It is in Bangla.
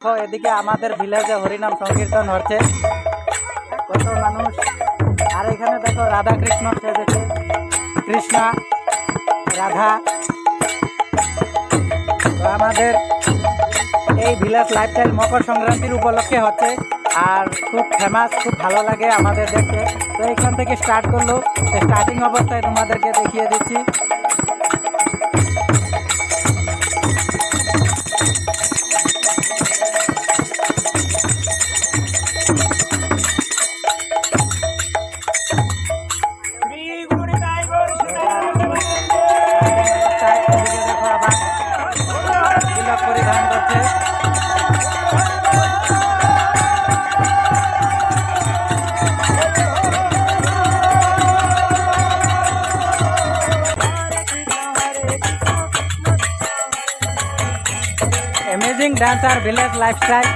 দেখো এদিকে আমাদের ভিলেজে হরিনাম সংকীর্তন হচ্ছে। কত মানুষ। আর এখানে দেখো রাধা কৃষ্ণ সেজেছে। কৃষ্ণা, রাধা। তো আমাদের এই ভিলেজ লাইফস্টাইল মকর সংক্রান্তির উপলক্ষে হচ্ছে। আর খুব ফেমাস খুব ভালো লাগে আমাদের দেখতে। তো এখান থেকে স্টার্ট করল। স্টার্টিং অবস্থায় তোমাদেরকে দেখিয়ে দিচ্ছি। পরিধান করছে amazing dancer village lifestyle